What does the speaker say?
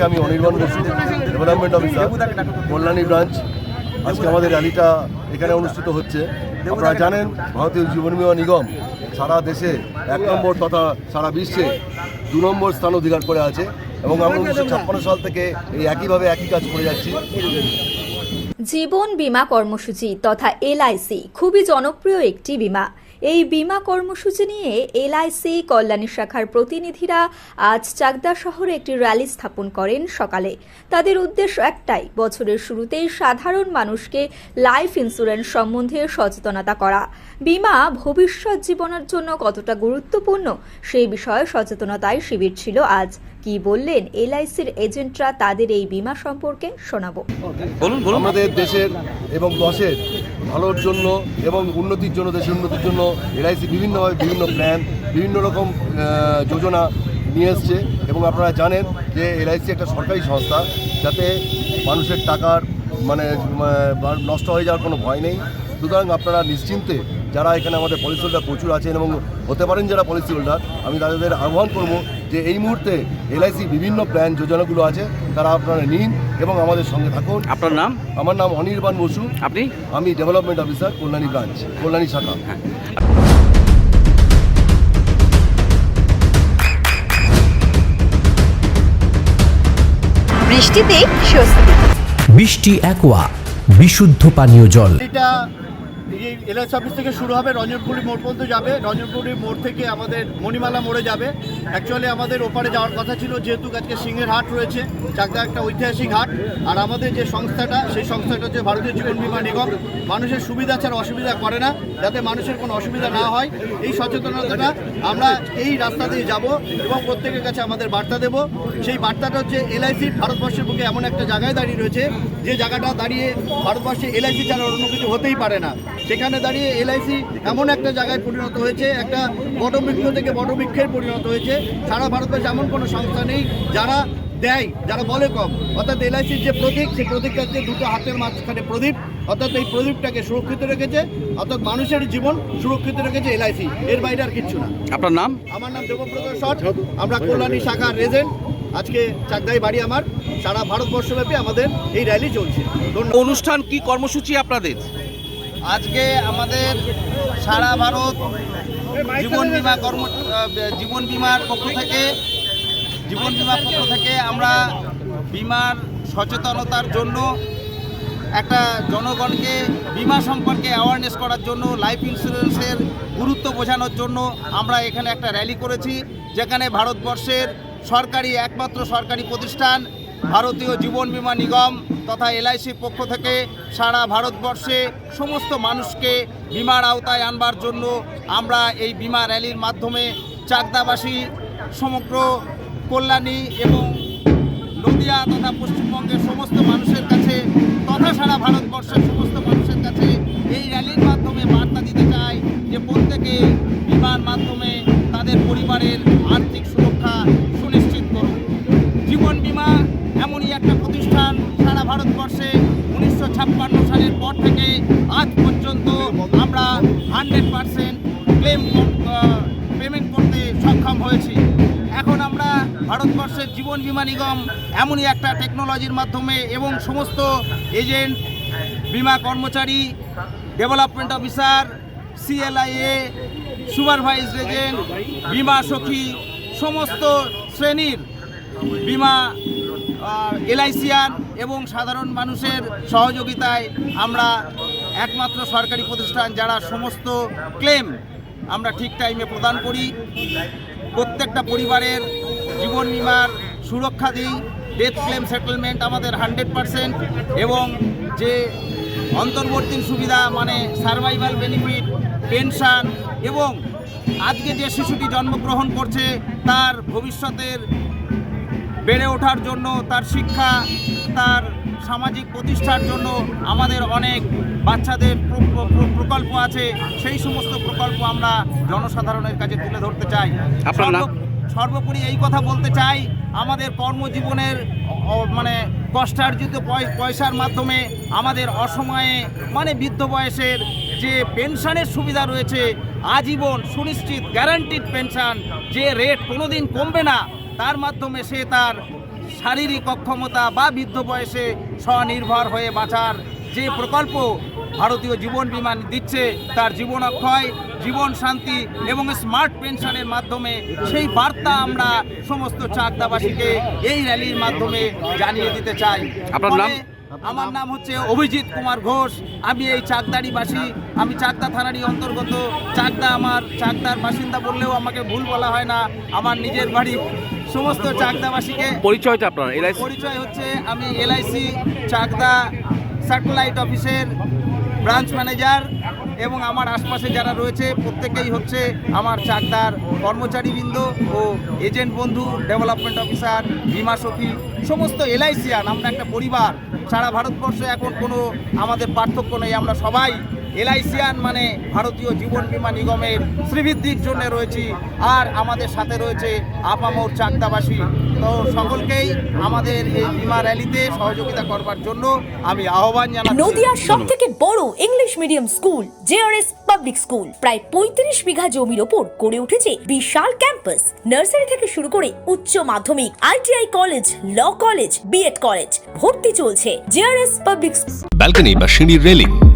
থেকে আমি Anirban Basu development officer Kalyani branch. আজকে আমাদের র্যালিটা এখানে অনুষ্ঠিত হচ্ছে। আপনারা জানেন, ভারতীয় জীবন বীমা নিগম সারা দেশে এক নম্বর তথা সারা বিশ্বে দু নম্বর স্থান অধিকার করে আছে এবং আমরা উনিশশো ছাপ্পান্ন সাল থেকে এই একইভাবে একই কাজ করে যাচ্ছি। জীবন বীমা কর্মসূচি তথা এলআইসি খুবই জনপ্রিয় একটি বীমা। এই বিমা কর্মসূচি নিয়ে এলআইসি কল্যাণী শাখার প্রতিনিধিরা আজ চাকদা শহরে একটি র্যালি স্থাপন করেন সকালে। তাদের উদ্দেশ্য একটাই, বছরের শুরুতেই সাধারণ মানুষকে লাইফ ইন্স্যুরেন্স সম্বন্ধে সচেতনতা করা। বীমা ভবিষ্যৎ জীবনের জন্য কতটা গুরুত্বপূর্ণ? সেই বিষয়ে সচেতনতায় শিবির ছিল আজ। কি বললেন এলআইসির এজেন্টরা তাদের এই বীমা সম্পর্কে শোনাবো। বলুন বলুন। আমাদের দেশের এবং দশের ভালোর জন্য এবং উন্নতির জন্য দেশের উন্নতির জন্য এলআইসি বিভিন্নভাবে বিভিন্ন প্ল্যান বিভিন্ন রকম যোজনা নিয়ে এসছে এবং আপনারা জানেন যে এলআইসি একটা সরকারি সংস্থা যাতে মানুষের টাকার মানে নষ্ট হয়ে যাওয়ার কোনো ভয় নেই। সুতরাং আপনারা নিশ্চিন্তে যারা এখানে আমাদের পলিসি হোল্ডার প্রচুর আছেন এবং হতে পারেন যারা পলিসি হোল্ডার আমি তাদের আহ্বান করব যে এই মুহূর্তে এলআইসি বিভিন্ন প্ল্যান যোজনাগুলো আছে তারা আপনারা নিন এবং আমাদের সঙ্গে থাকুন। আপনার নাম? আমার নাম অনির্বাণ বসু। আপনি? আমি development officer Kalyani branch Kalyani শাখা। বৃষ্টিতে স্বস্তি। বৃষ্টি অ্যাকোয়া বিশুদ্ধ পানীয় জল। এটা এই এলআইসি অফিস থেকে শুরু হবে, রঞ্জনপুরি মোড় পর্যন্ত যাবে। রঞ্জনপুরি মোড় থেকে আমাদের মণিমালা মোড়ে যাবে। অ্যাকচুয়ালি আমাদের ওপারে যাওয়ার কথা ছিল, যেহেতু আজকে সিংহের হাট রয়েছে, চাকদা একটা ঐতিহাসিক হাট। আর আমাদের যে সংস্থাটা, সেই সংস্থাটা হচ্ছে ভারতীয় জীবন বিমা নিগম। মানুষের সুবিধা ছাড়া অসুবিধা করে না। যাতে মানুষের কোনো অসুবিধা না হয়। এই সচেতনতাটা আমরা এই রাস্তা দিয়ে যাব এবং প্রত্যেকের কাছে আমাদের বার্তা দেব। সেই বার্তাটা হচ্ছে এলআইসি ভারতবর্ষের বুকে এমন একটা জায়গায় দাঁড়িয়ে রয়েছে, যে জায়গাটা দাঁড়িয়ে ভারতবর্ষে এলআইসি ছাড়া অন্য কিছু হতেই পারে না। সেখানে দাঁড়িয়ে এলআইসি এমন একটা জায়গায় পরিণত হয়েছে, একটা বটবৃক্ষ থেকে বটবৃক্ষের পরিণত হয়েছে। সারা ভারতবর্ষে এমন কোনো সংস্থা নেই যারা দেয়, যারা বলে কম। অর্থাৎ এলআইসির যে প্রতীক, সেই প্রতীকটা হচ্ছে দুটো হাতের মাঝখানে প্রদীপ। অর্থাৎ এই প্রদীপটাকে সুরক্ষিত রেখেছে। অর্থাৎ মানুষের জীবন সুরক্ষিত রেখেছে এলআইসি এর বাইরে আর কিচ্ছু না। আপনার নাম? আমার নাম দেবব্রত সট আমরা কল্যাণী শাখার রেজেন্ট। আজকে চাকদাই বাড়ি আমার সারা ভারতবর্ষব্যাপী আমাদের এই র্যালি চলছে। অনুষ্ঠান কি কর্মসূচি আপনাদের? আজকে আমাদের সারা ভারত জীবন বিমা কর্ম জীবন বিমার পক্ষ থেকে জীবন বিমার পক্ষ থেকে আমরা বীমার সচেতনতার জন্য একটা জনগণকে বীমা সম্পর্কে অ্যাওয়ারনেস করার জন্য লাইফ ইন্স্যুরেন্সের গুরুত্ব বোঝানোর জন্য আমরা এখানে একটা র্যালি করেছি, যেখানে ভারতবর্ষের সরকারি, একমাত্র সরকারি প্রতিষ্ঠান ভারতীয় জীবন বিমা নিগম তথা এলআইসির পক্ষ থেকে সারা ভারতবর্ষে সমস্ত মানুষকে বিমার আওতায় আনবার জন্য আমরা এই বিমা র্যালির মাধ্যমে চাকদাবাসী, সমগ্র কল্যাণী এবং নদিয়া তথা পশ্চিমবঙ্গের সমস্ত মানুষের কাছে তথা সারা ভারতবর্ষের সমস্ত মানুষের কাছে এই র্যালির মাধ্যমে বার্তা দিতে চাই যে প্রত্যেকে বিমান মাধ্যমে ভারতবর্ষের জীবন বিমা নিগম এমনই একটা টেকনোলজির মাধ্যমে এবং সমস্ত এজেন্ট বিমা কর্মচারী development officer CLIA supervise agent বিমা সখী, সমস্ত শ্রেণির বিমা এলআইসিআর এবং সাধারণ মানুষের সহযোগিতায় আমরা একমাত্র সরকারি প্রতিষ্ঠান যারা সমস্ত ক্লেম আমরা ঠিক টাইমে প্রদান করি। প্রত্যেকটা পরিবারের জীবন বিমার সুরক্ষা দিই ডেথ ক্লেম সেটেলমেন্ট আমাদের হান্ড্রেড পারসেন্ট এবং যে অন্তর্বর্তী সুবিধা মানে সার্ভাইভাল বেনিফিট পেনশন এবং আজকে যে শিশুটি জন্মগ্রহণ করছে তার ভবিষ্যতের বেড়ে ওঠার জন্য তার শিক্ষা তার সামাজিক প্রতিষ্ঠার জন্য আমাদের অনেক বাচ্চাদের প্র- প্র- প্রকল্প আছে। সেই সমস্ত প্রকল্প আমরা জনসাধারণের কাছে তুলে ধরতে চাই। আপনার সর্বোপরি এই কথা বলতে চাই, আমাদের কর্মজীবনের মানে কষ্টার্জিত পয়- পয়সার মাধ্যমে আমাদের অসময়ে মানে বৃদ্ধ বয়সের যে পেনশনের সুবিধা রয়েছে, আজীবন সুনিশ্চিত গ্যারান্টিড পেনশন যে রেট কোনোদিন কমবে না, তার মাধ্যমে সে তার শারীরিক অক্ষমতা বা বৃদ্ধ বয়সে স্বনির্ভর হয়ে বাঁচার যে প্রকল্প ভারতীয় জীবন বিমা দিচ্ছে, তার জীবন অক্ষয় জীবন শান্তি এবং স্মার্ট পেনশনের মাধ্যমে সেই বার্তা আমরা সমস্ত চাকদাবাসীকে এই র্যালির মাধ্যমে জানিয়ে দিতে চাই। আপনার নাম? আমার নাম হচ্ছে অভিজিৎ কুমার ঘোষ। আমি এই চাকদারিবাসী। আমি চাকদা থানারই অন্তর্গত। চাকদা আমার চাকদার বাসিন্দা বললেও আমাকে ভুল বলা হয় না। আমার নিজের বাড়ি। সমস্ত চাকদাবাসীকে পরিচয়টা আপনার পরিচয় হচ্ছে আমি এলআইসি চাকদা স্যাটেলাইট অফিসের ব্রাঞ্চ ম্যানেজার এবং আমার আশপাশে যারা রয়েছে, প্রত্যেকেই হচ্ছে আমার চাকদার কর্মচারীবৃন্দ ও এজেন্ট বন্ধু, ডেভেলপমেন্ট অফিসার, বিমা সখী, সমস্ত এলআইসিয়ান, আমরা একটা পরিবার। সারা ভারতবর্ষে এখন কোনো আমাদের পার্থক্য নেই, আমরা সবাই এলআইসিয়ান মানে ভারতীয় জীবন বীমা নিগমের শ্রীবৃদ্ধির জন্য রয়েছি। আর আমাদের সাথে রয়েছে আপামোর চাকদাবাসী তো সকলকেই আমাদের এই বিমা র্যালিতে সহযোগিতা করবার জন্য আমি আহ্বান জানাচ্ছি। নদিয়ার সব থেকে বড় English medium school JRS public school প্রায় পঁয়ত্রিশ বিঘা জমির ওপর গড়ে উঠেছে বিশাল ক্যাম্পাস নার্সারি থেকে শুরু করে উচ্চ মাধ্যমিক ITI college law college BEd college ভর্তি চলছে জেআরএস পাবলিক ব্যালকনি বা সিঁড়ির রেলিং